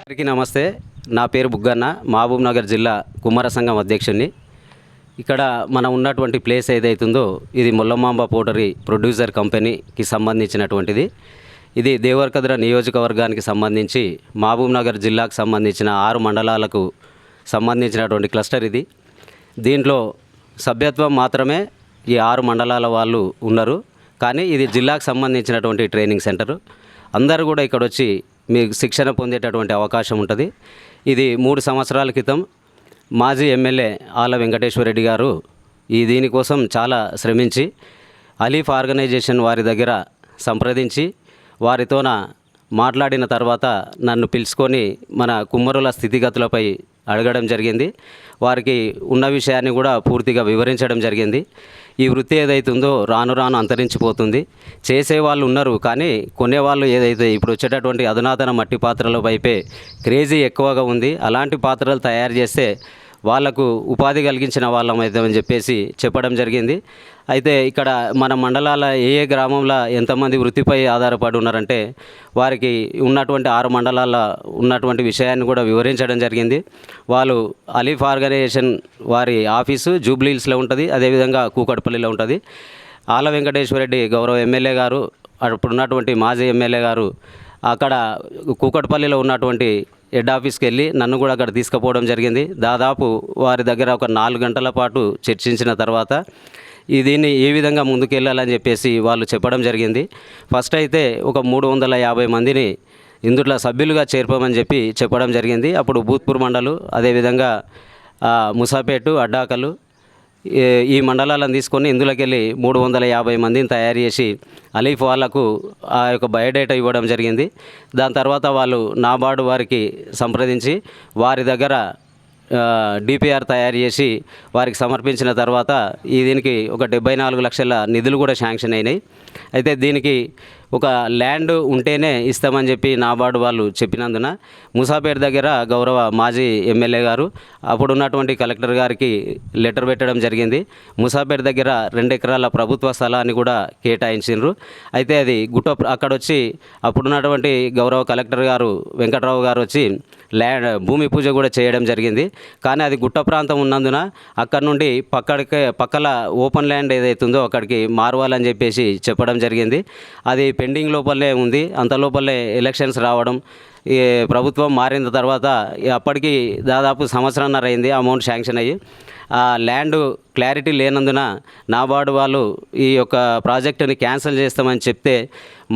అందరికీ నమస్తే. నా పేరు బుగ్గన్న. మహబూబ్ నగర్ జిల్లా కుమార సంఘం అధ్యక్షుడిని ఇక్కడ మనం ఉన్నటువంటి ప్లేస్ ఏదైతుందో ఇది ముల్లమాంబ పోటరీ ప్రొడ్యూసర్ కంపెనీకి సంబంధించినటువంటిది. ఇది దేవరకద్ర నియోజకవర్గానికి సంబంధించి మహబూబ్నగర్ జిల్లాకు సంబంధించిన ఆరు మండలాలకు సంబంధించినటువంటి క్లస్టర్ ఇది. దీంట్లో సభ్యత్వం మాత్రమే ఈ ఆరు మండలాల వాళ్ళు ఉన్నారు. కానీ ఇది జిల్లాకు సంబంధించినటువంటి ట్రైనింగ్ సెంటరు. అందరూ కూడా ఇక్కడ వచ్చి మీకు శిక్షణ పొందేటటువంటి అవకాశం ఉంటుంది. ఇది మూడు సంవత్సరాల క్రితం మాజీ ఎమ్మెల్యే ఆల వెంకటేశ్వరరెడ్డి గారు ఈ దీనికోసం చాలా శ్రమించి అలీఫ్ ఆర్గనైజేషన్ వారి దగ్గర సంప్రదించి వారితోన మాట్లాడిన తర్వాత నన్ను పిలుచుకొని మన కుమ్మరుల స్థితిగతులపై అడగడం జరిగింది. వారికి ఉన్న విషయాన్ని కూడా పూర్తిగా వివరించడం జరిగింది. ఈ వృత్తి ఏదైతుందో రాను రాను అంతరించిపోతుంది. చేసే వాళ్ళు ఉన్నారు కానీ కొనేవాళ్ళు ఏదైతే ఇప్పుడు వచ్చేటటువంటి అధునాతన మట్టి పాత్రల వైపే క్రేజీ ఎక్కువగా ఉంది. అలాంటి పాత్రలు తయారు చేస్తే వాళ్ళకు ఉపాధి కలిగించిన వాళ్ళం అవుతామని చెప్పేసి చెప్పడం జరిగింది. అయితే ఇక్కడ మన మండలాల ఏ ఏ గ్రామంలో ఎంతమంది వృత్తిపై ఆధారపడి ఉన్నారంటే వారికి ఉన్నటువంటి ఆరు మండలాల ఉన్నటువంటి విషయాన్ని కూడా వివరించడం జరిగింది. వాళ్ళు అలీఫ్ ఆర్గనైజేషన్ వారి ఆఫీసు జూబ్లీహిల్స్లో ఉంటుంది అదేవిధంగా కూకట్పల్లిలో ఉంటుంది. ఆల వెంకటేశ్వరరెడ్డి గౌరవ ఎమ్మెల్యే గారు అప్పుడు ఉన్నటువంటి మాజీ ఎమ్మెల్యే గారు అక్కడ కూకట్పల్లిలో ఉన్నటువంటి హెడ్ ఆఫీస్కి వెళ్ళి నన్ను కూడా అక్కడ తీసుకుపోవడం జరిగింది. దాదాపు వారి దగ్గర ఒక నాలుగు గంటల పాటు చర్చించిన తర్వాత దీన్ని ఏ విధంగా ముందుకెళ్ళాలని చెప్పేసి వాళ్ళు చెప్పడం జరిగింది. ఫస్ట్ అయితే ఒక మూడు వందల యాభై మందిని ఇందులో సభ్యులుగా చేర్పమని చెప్పి చెప్పడం జరిగింది. అప్పుడు భూత్పూర్ మండలు అదేవిధంగా ముసాపేటు అడ్డాకలు ఈ- మండలాలను తీసుకొని ఇందులోకి వెళ్ళి మూడు వందల యాభై మందిని తయారు చేసి అలీఫ్ వాళ్ళకు ఆ యొక్క బయోడేటా ఇవ్వడం జరిగింది. దాని తర్వాత వాళ్ళు నాబార్డు వారికి సంప్రదించి వారి దగ్గర డిపిఆర్ తయారు చేసి వారికి సమర్పించిన తర్వాత ఈ దీనికి ఒక డెబ్బై నాలుగు లక్షల నిధులు కూడా శాంక్షన్ అయినాయి. అయితే దీనికి ఒక ల్యాండ్ ఉంటేనే ఇస్తామని చెప్పి నాబార్డు వాళ్ళు చెప్పినందున ముసాపేట దగ్గర గౌరవ మాజీ ఎమ్మెల్యే గారు అప్పుడు ఉన్నటువంటి కలెక్టర్ గారికి లెటర్ పెట్టడం జరిగింది. ముసాపేట దగ్గర రెండు ఎకరాల ప్రభుత్వ స్థలాన్ని కూడా కేటాయించిండ్రు. అయితే అది గుట్ట అక్కడ వచ్చి అప్పుడున్నటువంటి గౌరవ కలెక్టర్ గారు వెంకట్రావు గారు వచ్చి ల్యాండ్ భూమి పూజ కూడా చేయడం జరిగింది. కానీ అది గుట్ట ప్రాంతం ఉన్నందున అక్కడ నుండి పక్కడికే పక్కల ఓపెన్ ల్యాండ్ ఏదైతుందో అక్కడికి మారవాలని చెప్పేసి చెప్పడం జరిగింది. అది పెండింగ్ లోపలే ఉంది. అంత లోపలే ఎలక్షన్స్ రావడం ఈ ప్రభుత్వం మారిన తర్వాత అప్పటికి దాదాపు సంవత్సరంన్నర అయింది అమౌంట్ శాంక్షన్ అయ్యి. ఆ ల్యాండ్ క్లారిటీ లేనందున నాబార్డు వాళ్ళు ఈ యొక్క ప్రాజెక్టుని క్యాన్సిల్ చేస్తామని చెప్తే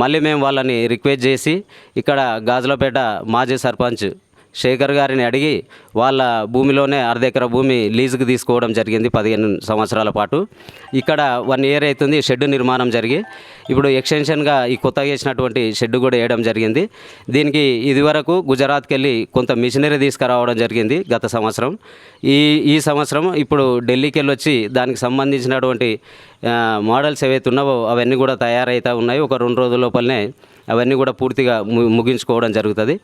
మళ్ళీ మేము వాళ్ళని రిక్వెస్ట్ చేసి ఇక్కడ గాజులపేట మాజీ సర్పంచ్ శేఖర్ గారిని అడిగి వాళ్ళ భూమిలోనే అర్ధ భూమి లీజుకు తీసుకోవడం జరిగింది పదిహేను సంవత్సరాల పాటు. ఇక్కడ వన్ ఇయర్ అవుతుంది షెడ్ నిర్మాణం జరిగి. ఇప్పుడు ఎక్స్టెన్షన్గా ఈ కొత్తగా వేసినటువంటి షెడ్ కూడా వేయడం జరిగింది. దీనికి ఇదివరకు గుజరాత్కి వెళ్ళి కొంత మిషనరీ తీసుకురావడం జరిగింది గత సంవత్సరం. ఈ ఈ సంవత్సరం ఇప్పుడు ఢిల్లీకి వెళ్ళి వచ్చి దానికి సంబంధించినటువంటి మోడల్స్ ఏవైతే ఉన్నావో అవన్నీ కూడా తయారైతే ఉన్నాయి. ఒక రెండు రోజుల లోపలనే అవన్నీ కూడా పూర్తిగా ము- ముగించుకోవడం జరుగుతుంది.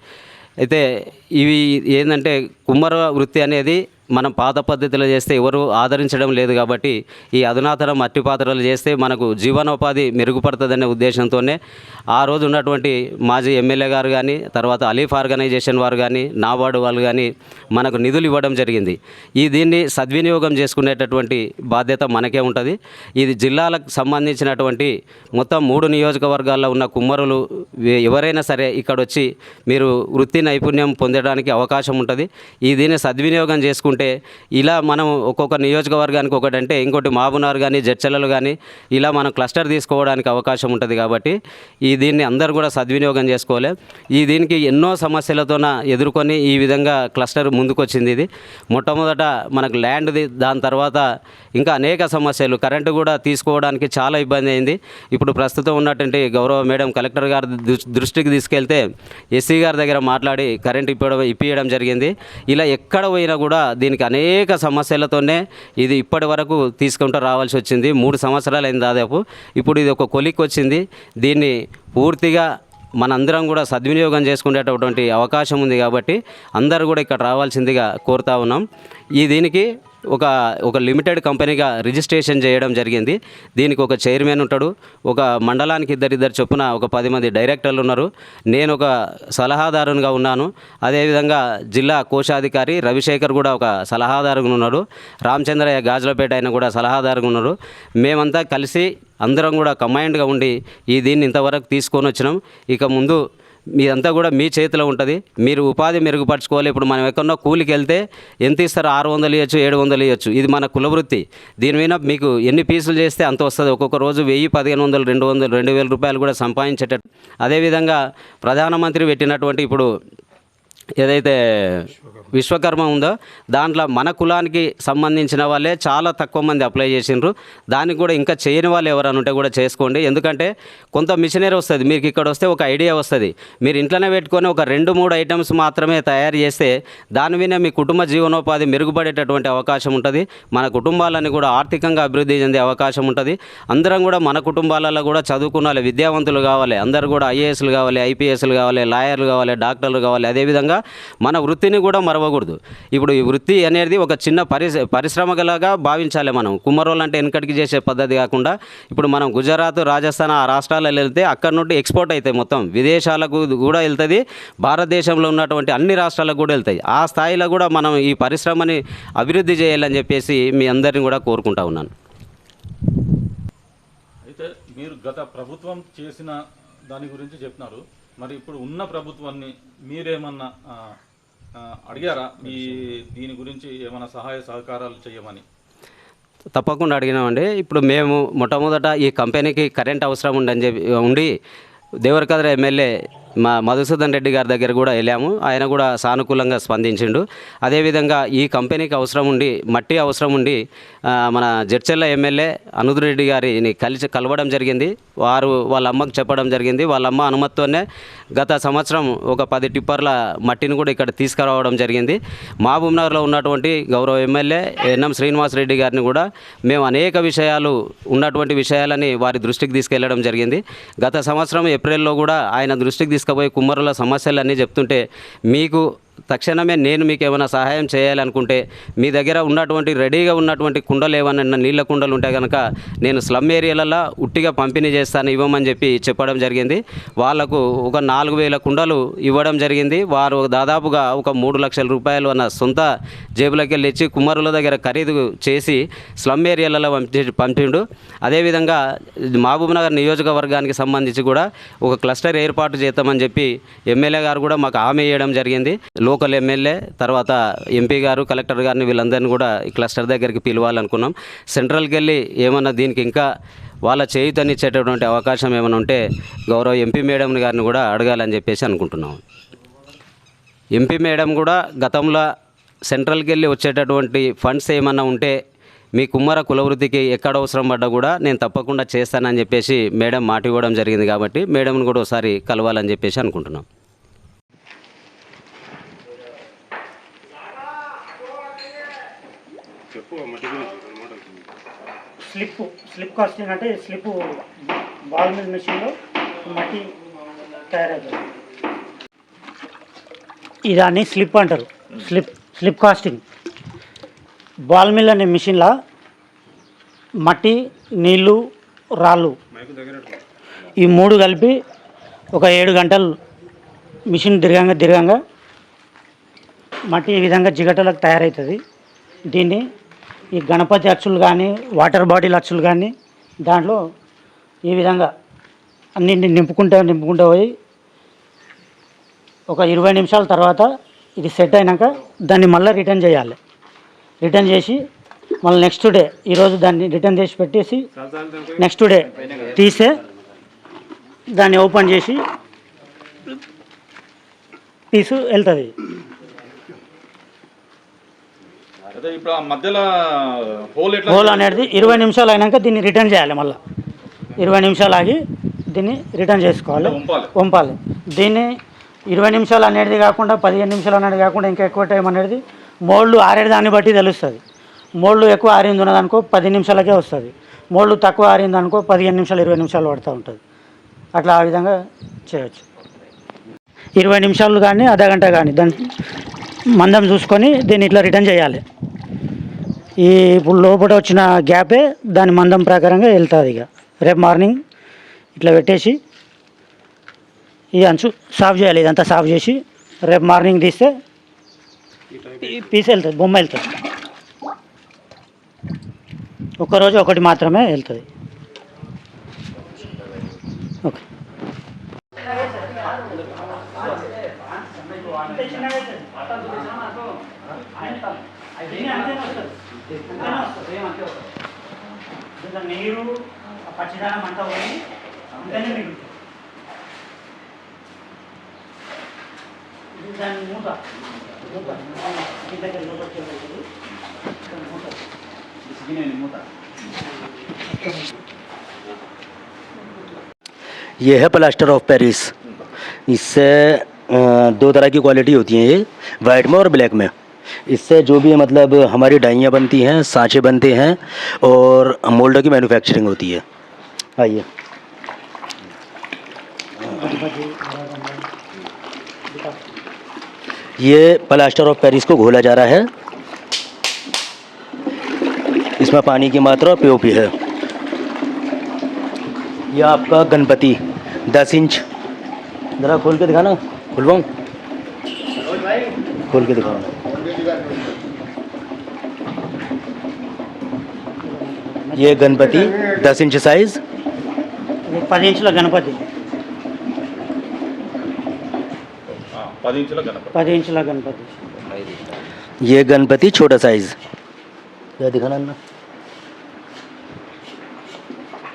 అయితే ఇవి ఏంటంటే కుమ్మర వృత్తి అనేది మనం పాత పద్ధతిలో చేస్తే ఎవరు ఆదరించడం లేదు కాబట్టి ఈ అధునాతన మట్టి పాత్రలు చేస్తే మనకు జీవనోపాధి మెరుగుపడుతుందనే ఉద్దేశంతోనే ఆ రోజు ఉన్నటువంటి మాజీ ఎమ్మెల్యే గారు కానీ తర్వాత అలీఫ్ ఆర్గనైజేషన్ వారు కానీ నాబార్డు వాళ్ళు కానీ మనకు నిధులు ఇవ్వడం జరిగింది. ఈ దీన్ని సద్వినియోగం చేసుకునేటటువంటి బాధ్యత మనకే ఉంటుంది. ఇది జిల్లాలకు సంబంధించినటువంటి మొత్తం మూడు నియోజకవర్గాల్లో ఉన్న కుమ్మరులు ఎవరైనా సరే ఇక్కడ వచ్చి మీరు వృత్తి నైపుణ్యం పొందడానికి అవకాశం ఉంటుంది. ఈ దీన్ని సద్వినియోగం చేసుకుంటే ఇలా మనం ఒక్కొక్క నియోజకవర్గానికి ఒకటంటే ఇంకోటి మాబునార్ కానీ జడ్చలలు కానీ ఇలా మనం క్లస్టర్ తీసుకోవడానికి అవకాశం ఉంటుంది కాబట్టి ఈ దీన్ని అందరూ కూడా సద్వినియోగం చేసుకోవాలి. ఈ దీనికి ఎన్నో సమస్యలతోన ఎదుర్కొని ఈ విధంగా క్లస్టర్ ముందుకొచ్చింది ఇది. మొట్టమొదట మనకు ల్యాండ్ది దాని తర్వాత ఇంకా అనేక సమస్యలు. కరెంటు కూడా తీసుకోవడానికి చాలా ఇబ్బంది అయింది. ఇప్పుడు ప్రస్తుతం ఉన్నటువంటి గౌరవ మేడం కలెక్టర్ గారి దృష్టికి తీసుకెళ్తే ఎస్సీ గారి దగ్గర మాట్లాడి కరెంట్ ఇప్పడం ఇప్పించడం జరిగింది. ఇలా ఎక్కడ పోయినా కూడా దీనికి అనేక సమస్యలతోనే ఇది ఇప్పటి వరకు తీసుకుంటూ రావాల్సి వచ్చింది. మూడు సంవత్సరాలు అయింది దాదాపు. ఇప్పుడు ఇది ఒక కొలిక్ వచ్చింది. దీన్ని పూర్తిగా మనందరం కూడా సద్వినియోగం చేసుకునేటటువంటి అవకాశం ఉంది కాబట్టి అందరూ కూడా ఇక్కడ రావాల్సిందిగా కోరుతా ఉన్నాం. ఈ దీనికి ఒక ఒక లిమిటెడ్ కంపెనీగా రిజిస్ట్రేషన్ చేయడం జరిగింది. దీనికి ఒక చైర్మన్ ఉంటాడు. ఒక మండలానికి ఇద్దరిద్దరు చొప్పున ఒక పది మంది డైరెక్టర్లు ఉన్నారు. నేను ఒక సలహాదారునిగా ఉన్నాను. అదేవిధంగా జిల్లా కోశాధికారి రవిశేఖర్ కూడా ఒక సలహాదారుగా ఉన్నాడు. రామచంద్రయ్య గాజులపేట ఆయన కూడా సలహాదారుగా ఉన్నారు. మేమంతా కలిసి అందరం కూడా కమాండ్గా ఉండి ఈ దీన్ని ఇంతవరకు తీసుకొని వచ్చినాం. ఇక ముందు మీదంతా కూడా మీ చేతిలో ఉంటుంది. మీరు ఉపాధి మెరుగుపరచుకోవాలి. ఇప్పుడు మనం ఎక్కడో కూలికి వెళ్తే ఎంత ఇస్తారు? ఆరు వందలు ఇవ్వచ్చు ఏడు వందలు ఇవ్వచ్చు ఇది మన కులవృత్తి దీని మీద మీకు ఎన్ని పీసులు చేస్తే అంత వస్తుంది. ఒక్కొక్క రోజు వెయ్యి పదిహేను వందలు రెండు వందలు రెండు వేల రూపాయలు కూడా సంపాదించేటట్టు. అదేవిధంగా ప్రధానమంత్రి పెట్టినటువంటి ఇప్పుడు ఏదైతే విశ్వకర్మ ఉందో దాంట్లో మన కులానికి సంబంధించిన వాళ్ళే చాలా తక్కువ మంది అప్లై చేసిండ్రు. దానికి కూడా ఇంకా చేయని వాళ్ళు ఎవరైనా ఉంటే కూడా చేసుకోండి. ఎందుకంటే కొంత మిషనరీ వస్తుంది. మీకు ఇక్కడ వస్తే ఒక ఐడియా వస్తుంది. మీరు ఇంట్లోనే పెట్టుకొని ఒక రెండు మూడు ఐటమ్స్ మాత్రమే తయారు చేస్తే దాని మీద మీ కుటుంబ జీవనోపాధి మెరుగుపడేటటువంటి అవకాశం ఉంటుంది. మన కుటుంబాలని కూడా ఆర్థికంగా అభివృద్ధి చెందే అవకాశం ఉంటుంది. అందరం కూడా మన కుటుంబాలలో కూడా చదువుకున్న విద్యావంతులు కావాలి. అందరూ కూడా ఐఏఎస్లు కావాలి ఐపీఎస్లు కావాలి లాయర్లు కావాలి డాక్టర్లు కావాలి. అదేవిధంగా మన వృత్తిని కూడా మరవకూడదు. ఇప్పుడు ఈ వృత్తి అనేది ఒక చిన్న పరిశ్రమ పరిశ్రమలాగా భావించాలి మనం. కుమ్మరోళ్ళు అంటే వెనకటికి చేసే పద్ధతి కాకుండా ఇప్పుడు మనం గుజరాత్ రాజస్థాన్ ఆ రాష్ట్రాలలో వెళ్తే అక్కడ నుండి ఎక్స్పోర్ట్ అవుతాయి మొత్తం. విదేశాలకు కూడా వెళ్తుంది. భారతదేశంలో ఉన్నటువంటి అన్ని రాష్ట్రాలకు కూడా వెళ్తాయి. ఆ స్థాయిలో కూడా మనం ఈ పరిశ్రమని అభివృద్ధి చేయాలని చెప్పేసి మీ అందరిని కూడా కోరుకుంటా ఉన్నాను. అయితే మీరు గత ప్రభుత్వం చేసిన దాని గురించి చెప్తున్నారు మరి ఇప్పుడు ఉన్న ప్రభుత్వాన్ని మీరేమన్నా అడిగారా? ఈ దీని గురించి ఏమైనా సహాయ సహకారాలు చేయమని? తప్పకుండా అడిగినామండి. ఇప్పుడు మేము మొట్టమొదట ఈ కంపెనీకి కరెంట్ అవసరం ఉండని చెప్పి ఉండి దేవరకద్ర ఎమ్మెల్యే మా మధుసూదన్ రెడ్డి గారి దగ్గర కూడా వెళ్ళాము. ఆయన కూడా సానుకూలంగా స్పందించిండు. అదేవిధంగా ఈ కంపెనీకి అవసరం ఉండి మట్టి అవసరం ఉండి మన జడ్చెల్ల ఎమ్మెల్యే అనుదురెడ్డి గారిని కలిసి కలవడం జరిగింది. వారు వాళ్ళ అమ్మకు చెప్పడం జరిగింది. వాళ్ళ అమ్మ అనుమతితోనే గత సంవత్సరం ఒక పది టిప్పర్ల మట్టిని కూడా ఇక్కడ తీసుకురావడం జరిగింది. మహబూబ్నగర్లో ఉన్నటువంటి గౌరవ ఎమ్మెల్యే ఎన్ఎం శ్రీనివాసరెడ్డి గారిని కూడా మేము అనేక విషయాలు ఉన్నటువంటి విషయాలని వారి దృష్టికి తీసుకెళ్ళడం జరిగింది. గత సంవత్సరం ఏప్రిల్లో కూడా ఆయన దృష్టికి తీసుకుపోయి కుమ్మరుల సమస్యలన్నీ చెప్తుంటే మీకు తక్షణమే నేను మీకు ఏమైనా సహాయం చేయాలనుకుంటే మీ దగ్గర ఉన్నటువంటి రెడీగా ఉన్నటువంటి కుండలు ఏమైనా నీళ్ళ కుండలు ఉంటే కనుక నేను స్లమ్ ఏరియాలలో ఉట్టిగా పంపిణీ చేస్తాను ఇవ్వమని చెప్పి చెప్పడం జరిగింది. వాళ్ళకు ఒక నాలుగు వేల కుండలు ఇవ్వడం జరిగింది. వారు దాదాపుగా ఒక మూడు లక్షల రూపాయలు అన్న సొంత జేబులోకి వెళ్ళి ఇచ్చి దగ్గర ఖరీదు చేసి స్లమ్ ఏరియాలలో పంపి పంపిండు. అదేవిధంగా మహబూబ్నగర్ నియోజకవర్గానికి సంబంధించి కూడా ఒక క్లస్టర్ ఏర్పాటు చేద్దామని చెప్పి ఎమ్మెల్యే గారు కూడా మాకు హామీ ఇవ్వడం జరిగింది. లోకల్ ఎమ్మెల్యే తర్వాత ఎంపీ గారు కలెక్టర్ గారిని వీళ్ళందరినీ కూడా ఈ క్లస్టర్ దగ్గరికి పిలవాలనుకున్నాం. సెంట్రల్కి వెళ్ళి ఏమన్నా దీనికి ఇంకా వాళ్ళ చేయుతనిచ్చేటటువంటి అవకాశం ఏమైనా ఉంటే గౌరవ ఎంపీ మేడం గారిని కూడా అడగాలని చెప్పేసి అనుకుంటున్నాం. ఎంపీ మేడం కూడా గతంలో సెంట్రల్కి వెళ్ళి వచ్చేటటువంటి ఫండ్స్ ఏమన్నా ఉంటే మీ కుమ్మర కులవృత్తికి ఎక్కడ అవసరం పడ్డా కూడా నేను తప్పకుండా చేస్తానని చెప్పేసి మేడం మాట ఇవ్వడం జరిగింది కాబట్టి మేడంని కూడా ఒకసారి కలవాలని చెప్పేసి అనుకుంటున్నాం. స్లిప్ స్లిప్ కాస్టింగ్ అంటే స్లిప్ బాల్ మిల్ మెషిన్లో మట్టి తయారవుతుంది. ఇదాన్ని స్లిప్ అంటారు. Slip slip casting. Ball mill అనే మిషన్లో మట్టి నీళ్ళు రాళ్ళు ఈ మూడు కలిపి ఒక ఏడు గంటలు మిషన్ తిరగంగా తిరగంగా మట్టి ఈ విధంగా జిగటలకు తయారవుతుంది. దీన్ని ఈ గణపతి అచ్చులు కానీ వాటర్ బాటిల్ అచ్చులు కానీ దాంట్లో ఈ విధంగా అన్నింటిని నింపుకుంటూ నింపుకుంటూ పోయి ఒక ఇరవై నిమిషాల తర్వాత ఇది సెట్ అయినాక దాన్ని మళ్ళీ రిటర్న్ చేయాలి. రిటర్న్ చేసి మళ్ళీ నెక్స్ట్ డే ఈరోజు దాన్ని రిటర్న్ చేసి పెట్టేసి నెక్స్ట్ డే తీసే దాన్ని ఓపెన్ చేసి పీసు వెళ్తుంది. అదే ఇప్పుడు ఆ మధ్యలో హోల్ ఎట్లా హోల్ అనేది ఇరవై నిమిషాలు అయినాక దీన్ని రిటర్న్ చేయాలి మళ్ళీ. ఇరవై నిమిషాలు ఆగి దీన్ని రిటర్న్ చేసుకోవాలి. వంపాలి. వంపాలి. దీన్ని ఇరవై నిమిషాలు అనేది కాకుండా పదిహేను నిమిషాలు అనేది కాకుండా ఇంకా ఎక్కువ టైం అనేది మోళ్ళు ఆరేడు దాన్ని బట్టి తెలుస్తుంది. మోళ్ళు ఎక్కువ ఆరింది ఉన్నదనుకో పది నిమిషాలకే వస్తుంది. మోళ్ళు తక్కువ ఆరింది అనుకో పదిహేను నిమిషాలు ఇరవై నిమిషాలు పడుతూ ఉంటుంది. అట్లా ఆ విధంగా చేయొచ్చు. ఇరవై నిమిషాలు కానీ అర్ధ గంట కానీ దాని మందం చూసుకొని దీన్ని ఇట్లా రిటర్న్ చేయాలి. ఈ ఇప్పుడు లోపల వచ్చిన గ్యాపే దాని మందం ప్రకారంగా వెళ్తుంది ఇక. రేపు మార్నింగ్ ఇట్లా పెట్టేసి ఈ అంచు సాఫ్ చేయాలి ఇదంతా సాఫ్ చేసి రేపు మార్నింగ్ తీస్తే పీస్ వెళ్తుంది బొమ్మ వెళ్తుంది. ఒక్కరోజు ఒకటి మాత్రమే వెళ్తుంది. నీరు పచ్చిదానం అంతా పోయి అంతనే మిగులుతుంది ఇది దాని మూత మూత ఇంటి దగ్గర లోపలికి వెళ్ళేది. దాని మూత మూత ये है प्लास्टर ऑफ पेरिस इससे अ, दो तरह की क्वालिटी होती है ये वाइट में और ब्लैक में इससे जो भी मतलब हमारी डाइयाँ बनती हैं, सांचे बनते हैं और मोल्ड की मैन्युफैक्चरिंग होती है। आइए। ये प्लास्टर ऑफ़ पेरिस को घोला जा रहा है। इसमें पानी की मात्रा पीओपी है। यह आपका गणपति, दस इंच। ज़रा खोल के दिखाना। खुलवाऊँ? खोल के दिखाओ ये गणपति दस इंच साइज ఇది పది ఇంచుల గణపతి ఆ, పది ఇంచుల గణపతి పది ఇంచుల గణపతి ये गणपति छोटा साइज क्या दिखाना अन्ना?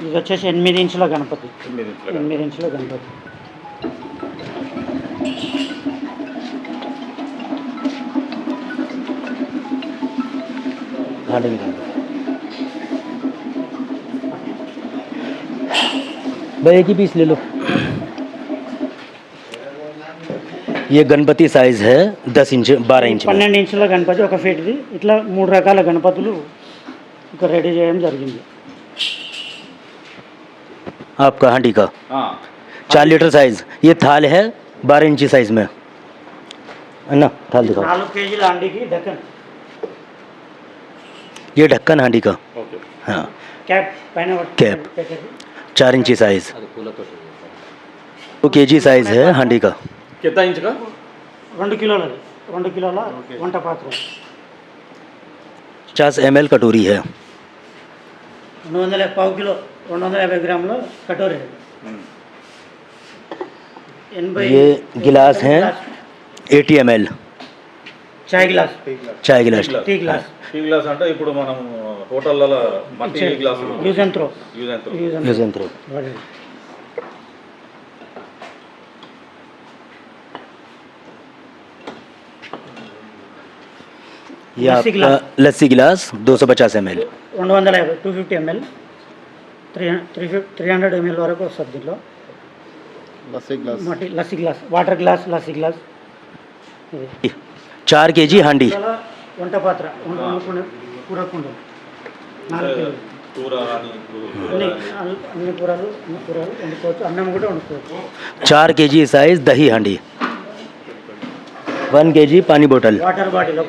ఇది వచ్చేసి ఎనిమిది ఇంచుల గణపతి తొమ్మిది ఇంచుల గణపతి. ఎనిమిది ఇంచుల గణపతి हाँ ठीक है भाई एक ही पीस ले लो ये गणपति साइज है दस इंच बारह इंच में పన్నెండు ఇంచుల గణపతి ఒక ఫీట్ది ఇట్లా మూడు రకాల గణపతులు ఇక్కడ రెడీ చేయడం జరిగింది आपका हांडी का ఆ, चार लीटर साइज ये थाल है बारह इंची साइज में अन्ना थाल दिखाओ నాలుగు కేజీల అండికి దక్కన్ ये ढक्कन हांडी का ఓకే हाँ క్యాప్ పైన పట్టు- క్యాప్. పెట్టేది. चार इंची साइज दो के जी साइज है हांडी का కింద ఇంచుగా రెండు కిలోలది రెండు కిలోల వంట పాత్ర पचास एम एल कटोरी है రెండు వందల పావు కిలో రెండు వందల యాభై గ్రాముల కటోరీ ఎనభై ये गिलास हैं एटी एम एल చాయ్ గ్లాస్ चाय गिलास టీ గ్లాస్ టీ గ్లాస్ అంటే ఇప్పుడు మనం హోటళ్ళలో మట్టి గ్లాసులు use and throw use and throw. Use and use and throw ये लस्सी आपका लस्सी गिलास दो सौ पचास एम एल రెండు వందల యాభై two fifty ML three three ఫిఫ్ త్రీ హండ్రెడ్ ఎంఎల్ వరకు వస్తుంది దీంట్లో మట్టి lassi glass water glass lassi glass ఇది चार के जी हांडी చాలా వంట పాత్ర వంట వండుకునే కూర चार के जी साइज़ दही हांडी। वन के जी पानी बोटल वाटर बॉटल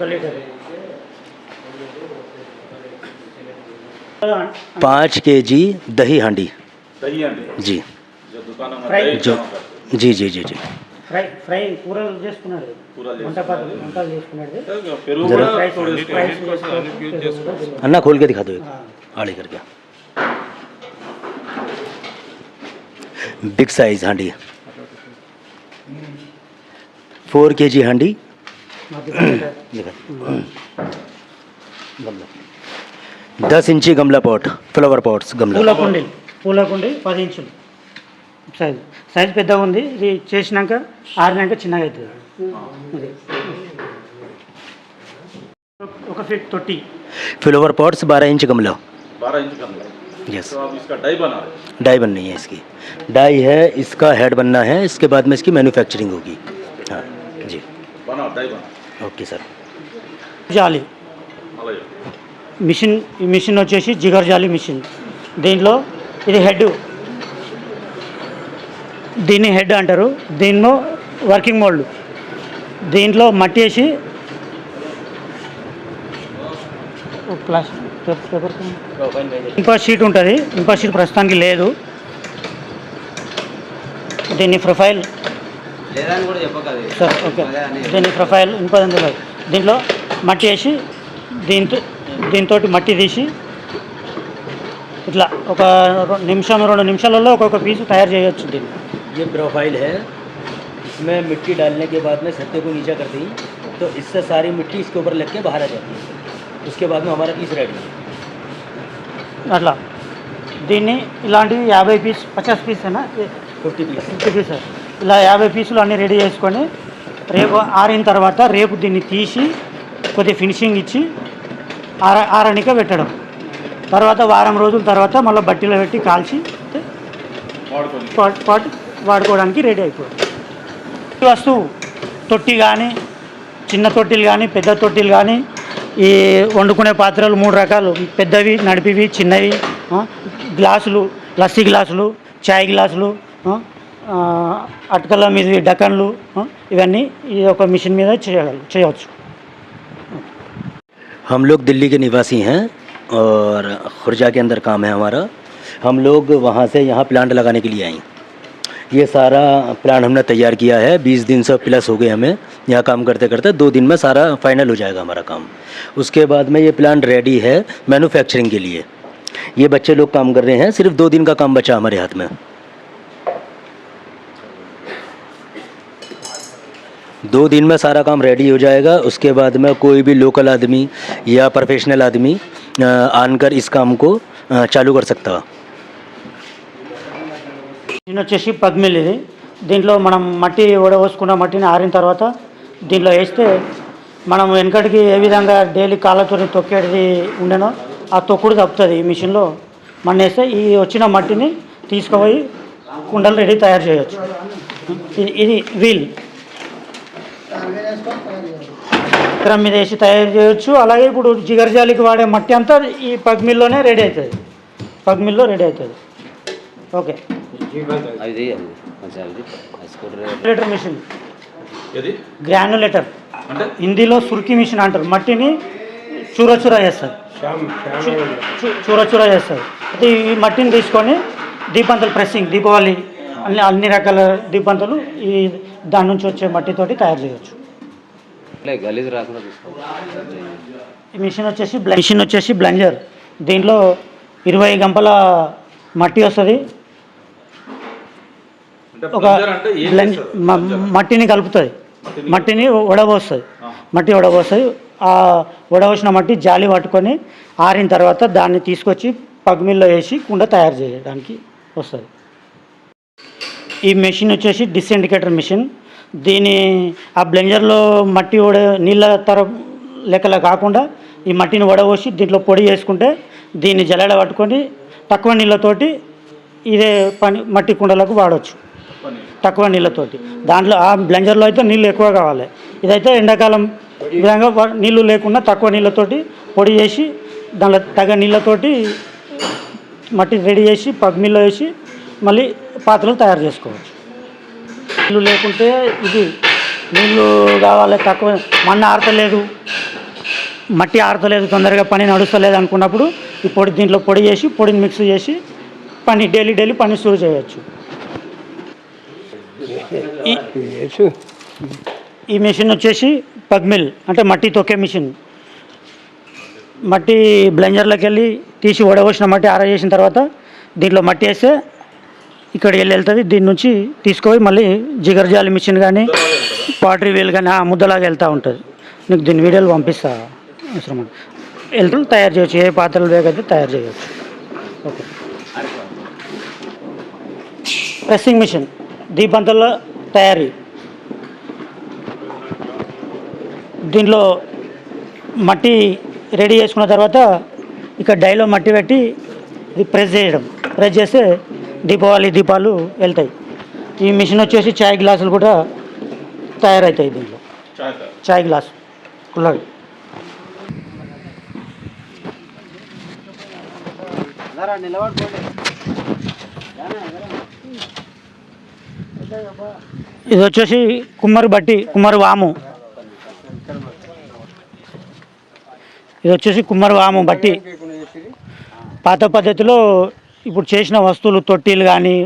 पाँच के जी दही हांडी? जी। जो जी जी जी जी। ఫ్రై ఫ్రై కూరలు చేసుకున్నాడు కూరలు వంట పాత్ర వంటలు చేసుకున్నాడు పెరుగు జరా. కూడా ఫ్రై తోడు ఫ్రై వేసుకోవచ్చు. చేసుకోవచ్చు. अन्ना खोल के दिखा दो एक आड़े करके बिग साइज हांडी फोर के जी हांडी दिखा गमला दस इंची गमला पॉट फ्लावर पॉट्स పూల गमला కుండీలు పూల కుండీ పది ఇంచులు సైజ్ సైజ్ పెద్దగా ఉంది ఇది చేసినాక ఆరినాక చిన్నగా అవుతుంది ఇది. ఒక ఫీట్ తొట్టి फ्लावर पॉट्स बारह इंच गमला बारह इंच कम है यस तो आप इसका डाई बना रहे हैं। डाई बननी है इसकी डाई है इसका हेड बनना है इसके बाद में इसकी मैन्युफैक्चरिंग होगी हाँ जी बनाओ डाई बनाओ ओके सर జాలి అలాగే మిషన్ ఈ మిషన్ వచ్చేసి జిగర్ జాలి మిషన్ దీంట్లో ఇది హెడ్ దీన్ని హెడ్ అంటారు. దీనిలో వర్కింగ్ మోల్డ్ దీంట్లో మట్టి వేసి ఇంకో షీట్ ఉంటుంది. ఇంకో షీట్ ప్రస్తుతానికి లేదు. దీని ప్రొఫైల్ సార్ ఓకే. దీని ప్రొఫైల్ ఇంకో దాంట్లో మట్టి వేసి దీంతో దీంతో మట్టి తీసి ఇట్లా ఒక నిమిషం రెండు నిమిషాలలో ఒక్కొక్క పీసు తయారు చేయొచ్చు దీన్ని. ये प्रोफाइल है इसमें मिट्टी डालने के बाद में सत्ते को नीचा करते ही तो इससे सारी मिट्टी इसके ऊपर लग के बाहर आ जाती है उसके बाद में हमारा पीस रेडी है అట్లా దీన్ని ఇలాంటివి యాభై piece పచాస్ పీసేనా fifty piece fifty piece ఇలా యాభై పీసులు అన్నీ రెడీ చేసుకొని రేపు ఆరిన తర్వాత రేపు దీన్ని తీసి కొద్దిగా ఫినిషింగ్ ఇచ్చి ఆర ఆరనిక పెట్టడం తర్వాత వారం రోజుల తర్వాత మళ్ళీ బట్టీలో పెట్టి కాల్చి వాడుకొని పాట్ పాట్ వాడుకోవడానికి రెడీ అయిపోతుంది ఈ వస్తువు తొట్టి కానీ చిన్న తొట్టిలు కానీ పెద్ద తొట్టిలు కానీ ఈ వండుకునే పాత్రలు మూడు రకాలు పెద్దవి నడిపివి చిన్నవి ఆ, గ్లాసులు లస్సీ గ్లాసులు చాయ్ గ్లాసులు ఆ, ఆ, అటకల మీదవి డకన్లు ఆ, ఇవన్నీ ఈ ఒక మిషన్ మీద చేయగల చేయవచ్చు हम लोग दिल्ली के निवासी हैं और खुर्जा के अंदर काम है हमारा हम लोग वहाँ से यहाँ प्लांट लगाने के लिए आए ये सारा प्लान हमने तैयार किया है। बीस दिन से प्लस हो गए हमें। यहाँ काम करते करते दो दिन में सारा फाइनल हो जाएगा हमारा काम। उसके बाद में ये प्लान रेडी है मैन्युफैक्चरिंग के लिए। ये बच्चे लोग काम कर रहे हैं। सिर्फ़ दो दिन का काम बचा हमारे हाथ में। दो दिन में सारा काम रेडी हो जाएगा। उसके बाद में कोई भी लोकल आदमी या प्रोफेशनल आदमी आनकर इस काम को चालू कर सकता। దీని వచ్చేసి పగ్మిల్ ఇది. దీంట్లో మనం మట్టి వడవోసుకున్న మట్టిని ఆరిన తర్వాత దీంట్లో వేస్తే మనం వెనకటికి ఏ విధంగా డైలీ కాళ్ళతో తొక్కేది ఉండేనో ఆ తొక్కుడు తప్పుతుంది ఈ మిషన్లో. మన వేస్తే ఈ వచ్చిన మట్టిని తీసుకుపోయి కుండలు రెడీ తయారు చేయవచ్చు ఇది ఇది వీల్. క్రమ్ మీద వేసి తయారు చేయొచ్చు. అలాగే ఇప్పుడు జిగర్జాలికి వాడే మట్టి అంతా ఈ పగ్మిల్లోనే రెడీ అవుతుంది. పగ్మిల్లో రెడీ అవుతుంది. ఓకే. అది గ్రాన్యులేటర్ మిషన్ ఇది గ్రాన్యులేటర్ అంటే? హిందీలో సుర్కి మిషన్ అంటారు. మట్టిని చూర చూర చేస్తారు. చూ- చూ- చూర చూర చేస్తారు. అయితే ఈ మట్టిని తీసుకొని దీపంతలు ప్రెస్సింగ్ దీపావళి అన్ని అన్ని రకాల దీపంతలు ఈ దాని నుంచి వచ్చే మట్టితోటి తయారు చేయొచ్చు. గలీజ్ రాకుండా చూసుకోవాలి ఈ మిషన్ వచ్చేసి మిషన్ వచ్చేసి బ్లంజర్. దీంట్లో ఇరవై గంపల మట్టి వస్తుంది. ఒక మట్టిని కలుపుతుంది. మట్టిని వడబోస్తుంది. మట్టి వడబోస్తుంది. ఆ వడబోసిన మట్టి జాలి పట్టుకొని ఆరిన తర్వాత దాన్ని తీసుకొచ్చి పగ్మిల్లో వేసి కుండ తయారు చేయడానికి వస్తుంది. ఈ మెషిన్ వచ్చేసి డిస్ఇండికేటర్ మిషన్. దీని ఆ బ్లెంజర్లో మట్టి వడ నీళ్ళ తర లెక్కల కాకుండా ఈ మట్టిని వడబోసి దీంట్లో పొడి వేసుకుంటే దీన్ని జల్లెడ పట్టుకొని తక్కువ నీళ్ళతోటి ఇదే పని మట్టి కుండలకు వాడవచ్చు తక్కువ నీళ్ళతోటి. దాంట్లో ఆ బ్లెంజర్లో అయితే నీళ్ళు ఎక్కువ కావాలి. ఇదైతే ఎండాకాలం విధంగా నీళ్ళు లేకుండా తక్కువ నీళ్ళతోటి పొడి చేసి దాంట్లో తగ్గ నీళ్ళతోటి మట్టి రెడీ చేసి పగ్మిల్లో వేసి మళ్ళీ పాత్రలు తయారు చేసుకోవచ్చు. నీళ్ళు లేకుంటే ఇది నీళ్ళు కావాలి తక్కువ. మన్న ఆడతలేదు మట్టి ఆడతలేదు తొందరగా పని నడుస్తలేదు అనుకున్నప్పుడు ఈ పొడి దీంట్లో పొడి చేసి పొడిని మిక్స్ చేసి పని డైలీ డైలీ పని షురు చేయవచ్చు. ఈ- మిషన్ వచ్చేసి పగ్మిల్ అంటే మట్టి తొక్కే మిషన్. మట్టి బ్లెంజర్లోకి వెళ్ళి తీసి వడబోసిన మట్టి ఆరజేసిన తర్వాత దీంట్లో మట్టి వేస్తే ఇక్కడికి వెళ్ళి వెళ్తుంది. దీని నుంచి తీసుకుపోయి మళ్ళీ జిగర్జాలి మిషన్ కానీ పాటరీ వీల్ కానీ ఆ ముద్దలాగా వెళ్తూ ఉంటుంది. నీకు దీని వీడియోలు పంపిస్తా. అవసరం వెళ్తూ తయారు చేయొచ్చు. ఏ పాత్రలు వేగైతే తయారు చేయవచ్చు ఓకే. ప్రెస్సింగ్ మిషన్ దీపంతల తయారీ. దీంట్లో మట్టి రెడీ చేసుకున్న తర్వాత ఇక్కడ డైలో మట్టి పెట్టి ఇది ప్రెస్ చేయడం. ప్రెస్ చేస్తే దీపావళి దీపాలు వెళ్తాయి. ఈ మిషన్ వచ్చేసి చాయ్ గ్లాసులు కూడా తయారవుతాయి దీంట్లో. చాయ్ గ్లాస్. కుల్లవి నిలబడుకోండి. ఇది వచ్చేసి కుమ్మరి బట్టి కుమ్మరి వాము. ఇది వచ్చేసి కుమ్మరి వాము బట్టి. పాత పద్ధతిలో ఇప్పుడు చేసిన వస్తువులు తొట్టిలు కానీ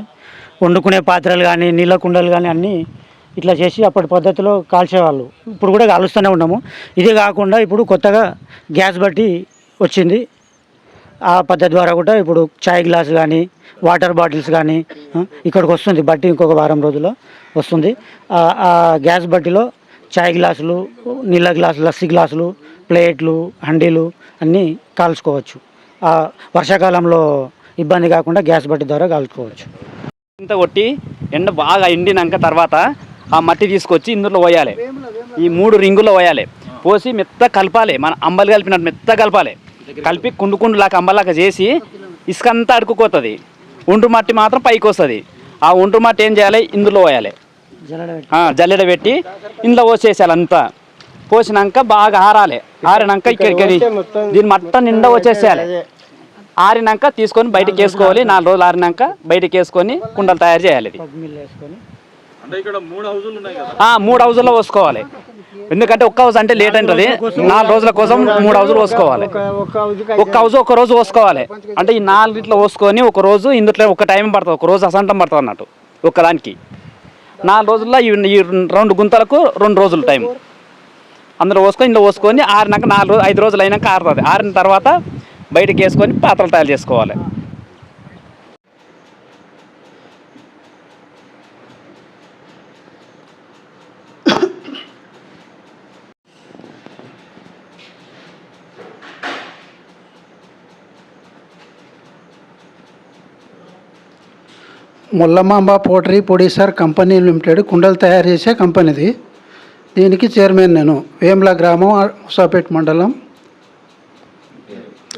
వండుకునే పాత్రలు కానీ నీళ్ళ కుండలు కానీ అన్నీ ఇట్లా చేసి అప్పటి పద్ధతిలో కాల్చేవాళ్ళు. ఇప్పుడు కూడా కాలుస్తూనే ఉన్నాము. ఇదే కాకుండా ఇప్పుడు కొత్తగా గ్యాస్ బట్టి వచ్చింది. ఆ పద్ధతి ద్వారా కూడా ఇప్పుడు చాయ్ గ్లాస్ కానీ వాటర్ బాటిల్స్ కానీ ఇక్కడికి వస్తుంది. బట్టి ఇంకొక వారం రోజుల్లో వస్తుంది. ఆ- గ్యాస్ బట్టిలో చాయ్ గ్లాసులు నీళ్ళ గ్లాసులు లస్సీ గ్లాసులు ప్లేట్లు హండీలు అన్నీ కాల్చుకోవచ్చు. ఆ వర్షాకాలంలో ఇబ్బంది కాకుండా గ్యాస్ బట్టి ద్వారా కాల్చుకోవచ్చు. ఇంత కొట్టి ఎండ బాగా ఎండినాక తర్వాత ఆ మట్టి తీసుకొచ్చి ఇందులో పోయాలి. ఈ మూడు రింగుల్లో పోయాలి. పోసి మెత్త కలపాలి. మన అంబలు కలిపినట్టు మెత్త కలపాలి. కలిపి కుండు కుండులాగా అంబలాగా చేసి ఇసుక అంతా అడుక్కుపోతుంది. ఒండ్రు మట్టి మాత్రం పైకి వస్తుంది. ఆ ఒండ్రు మట్టి ఏం చేయాలి? ఇందులో పోయాలి ఆ, జల్లెడ పెట్టి ఇందులో పోసేసేయాలి అంతా. పోసినాక బాగా ఆరాలి. ఆరినాక ఇక్కడికి దీని మట్ట నిండా వచ్చేసేయాలి ఆరినాక తీసుకొని బయటకి వేసుకోవాలి. నాలుగు రోజులు ఆరినాక బయటకి వేసుకొని కుండలు తయారు చేయాలి ఇది. మూడు హౌజులు ఉన్నాయి కదా. ఆ, మూడు హౌజుల్లో పోసుకోవాలి. ఎందుకంటే ఒక్క హౌస్ అంటే లేట్ ఉంటుంది నాలుగు రోజుల కోసం మూడు హౌజులు పోసుకోవాలి. ఒక్క హౌస్ ఒక రోజు పోసుకోవాలి. అంటే ఈ నాలుగిట్లో పోసుకొని ఒక రోజు ఇందులో ఒక టైం పడుతుంది. ఒక రోజు అసంటం పడుతుంది అన్నట్టు. ఒక్కదానికి నాలుగు రోజుల్లో ఈ రెండు గుంతలకు రెండు రోజులు టైం. అందులో పోసుకొని ఇందులో పోసుకొని ఆరినాక నాలుగు రోజు ఐదు రోజులు అయినాక ఆరుతుంది. ఆరిన తర్వాత బయటకు వేసుకొని పాత్రలు తయారు చేసుకోవాలి. Mullamamba pottery producer company limited కుండలు తయారు చేసే కంపెనీది. దీనికి చైర్మన్ నేను. వేముల గ్రామం హుసాపేట్ మండలం.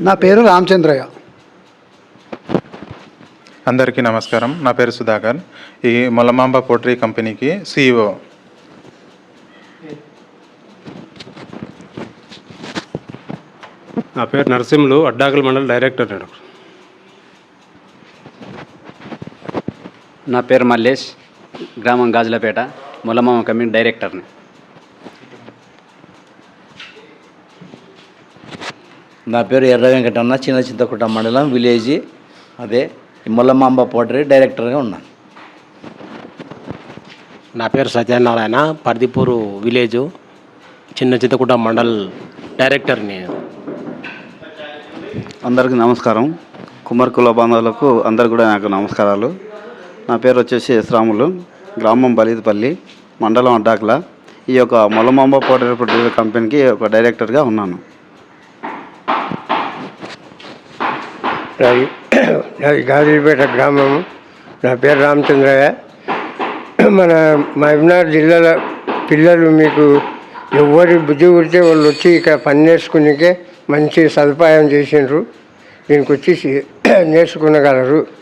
నా పేరు రామచంద్రయ్య. అందరికీ నమస్కారం. నా పేరు సుధాకర్. ఈ మొలమాంబ పోట్రీ కంపెనీకి సిఇఓ నా పేరు నరసింహులు అడ్డాకల్ మండల్ డైరెక్టర్ నేను. నా పేరు మల్లేష్ గ్రామం గాజులపేట ముల్లమామ కమిటీ డైరెక్టర్ని. నా పేరు ఎర్ర వెంకటన్న చిన్న చింతకుట మండలం విలేజ్. అదే ముల్లమాంబ పోటరీ డైరెక్టర్గా ఉన్నాను నా పేరు సత్యనారాయణ పర్దిపూరు విలేజ్ చిన్న చింతకుంట మండల్ డైరెక్టర్ నేను అందరికీ నమస్కారం. కుమార్ కుల బాంధవులకు అందరికి కూడా నాకు నమస్కారాలు. నా పేరు వచ్చేసి శ్రాములు గ్రామం బలిదపల్లి మండలం అడ్డాకుల. ఈ యొక్క మొలమాంబ పౌడర్ ప్రొడ్యూసర్ కంపెనీకి ఒక డైరెక్టర్గా ఉన్నాను. నాది గాజులపేట గ్రామము. నా పేరు రామచంద్రయ్య. మన మహబూబ్నగర్ జిల్లాలో పిల్లలు మీకు ఎవరి బుద్ధి పుడితే వాళ్ళు వచ్చి ఇక్కడ పని నేర్చుకునికే మంచి సదుపాయం చేసిండ్రు. దీనికి వచ్చి నేర్చుకునగలరు.